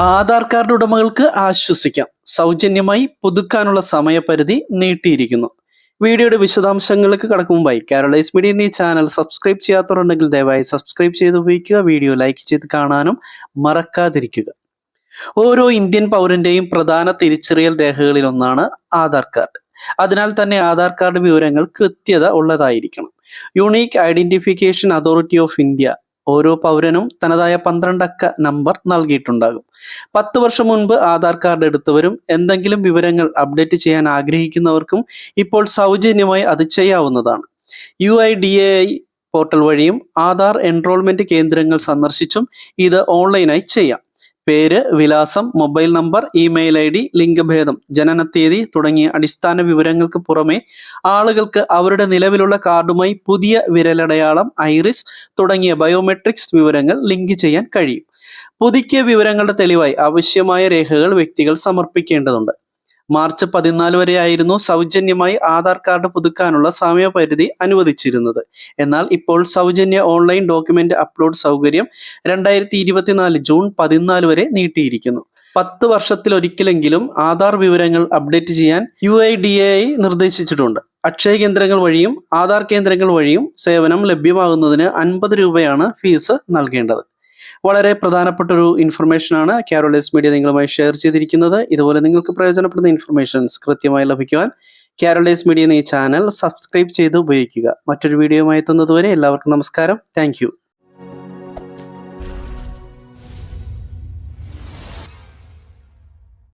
Aadhaar card ഉടമകൾക്ക് ആശ്വസിക്കാം. സൗജന്യമായി പുതുക്കാനുള്ള സമയപരിധി നീട്ടിയിരിക്കുന്നു. വീഡിയോയുടെ വിശദാംശങ്ങൾക്ക് കടക്കും മുമ്പായി കാരളൈസ് മീഡിയ എന്നീ ചാനൽ സബ്സ്ക്രൈബ് ചെയ്യാത്തവരുണ്ടെങ്കിൽ ദയവായി സബ്സ്ക്രൈബ് ചെയ്ത് ഉപയോഗിക്കുക. വീഡിയോ ലൈക്ക് ചെയ്ത് കാണാനും മറക്കാതിരിക്കുക. ഓരോ ഇന്ത്യൻ പൗരന്റെയും പ്രധാന തിരിച്ചറിയൽ രേഖകളിൽ ഒന്നാണ് ആധാർ കാർഡ്. അതിനാൽ തന്നെ ആധാർ കാർഡ് വിവരങ്ങൾ കൃത്യത ഉള്ളതായിരിക്കണം. Unique identification authority of India ഓരോ പൗരനും തനതായ പന്ത്രണ്ടക്ക നമ്പർ നൽകിയിട്ടുണ്ടാകും. പത്ത് വർഷം മുൻപ് ആധാർ കാർഡ് എടുത്തവരും എന്തെങ്കിലും വിവരങ്ങൾ അപ്ഡേറ്റ് ചെയ്യാൻ ആഗ്രഹിക്കുന്നവർക്കും ഇപ്പോൾ സൗജന്യമായി അത് ചെയ്യാവുന്നതാണ്. U I D A I portal വഴിയും ആധാർ എൻറോൾമെന്റ് കേന്ദ്രങ്ങൾ സന്ദർശിച്ചും ഇത് ഓൺലൈനായി ചെയ്യാം. പേര് വിലാസം mobile number email I D ലിംഗഭേദം ജനനത്തീയതി തുടങ്ങിയ അടിസ്ഥാന വിവരങ്ങൾക്ക് പുറമെ ആളുകൾക്ക് അവരുടെ നിലവിലുള്ള കാർഡുമായി പുതിയ വിരലടയാളം ഐറിസ് തുടങ്ങിയ ബയോമെട്രിക്സ് വിവരങ്ങൾ ലിങ്ക് ചെയ്യാൻ കഴിയും. പുതുക്കിയ വിവരങ്ങളുടെ തെളിവായി ആവശ്യമായ രേഖകൾ വ്യക്തികൾ സമർപ്പിക്കേണ്ടതുണ്ട്. മാർച്ച് പതിനാല് വരെ ആയിരുന്നു സൗജന്യമായി ആധാർ കാർഡ് പുതുക്കാനുള്ള സമയപരിധി അനുവദിച്ചിരുന്നത്. എന്നാൽ ഇപ്പോൾ സൗജന്യ ഓൺലൈൻ ഡോക്യുമെന്റ് അപ്ലോഡ് സൗകര്യം രണ്ടായിരത്തി ഇരുപത്തിനാല് ജൂൺ പതിനാല് വരെ നീട്ടിയിരിക്കുന്നു. പത്ത് വർഷത്തിലൊരിക്കലെങ്കിലും ആധാർ വിവരങ്ങൾ അപ്ഡേറ്റ് ചെയ്യാൻ യു ഐ ഡി എ നിർദ്ദേശിച്ചിട്ടുണ്ട്. അക്ഷയ കേന്ദ്രങ്ങൾ വഴിയും ആധാർ കേന്ദ്രങ്ങൾ വഴിയും സേവനം ലഭ്യമാകുന്നതിന് അൻപത് രൂപയാണ് ഫീസ് നൽകേണ്ടത്. വളരെ പ്രധാനപ്പെട്ട ഒരു ഇൻഫർമേഷൻ ആണ്. കാരോളൈസ് മീഡിയ നിങ്ങളുമായി ഷെയർ ചെയ്തിരിക്കുന്നത്. ഇതുപോലെ നിങ്ങൾക്ക് പ്രയോജനപ്പെടുന്ന ഇൻഫർമേഷൻസ് കൃത്യമായി ലഭിക്കുവാൻ കാരോളൈസ് മീഡിയ എന്ന ഈ ചാനൽ സബ്സ്ക്രൈബ് ചെയ്ത് ഉപയോഗിക്കുക. മറ്റൊരു വീഡിയോയുമായി എത്തുന്നതുവരെ എല്ലാവർക്കും നമസ്കാരം. താങ്ക്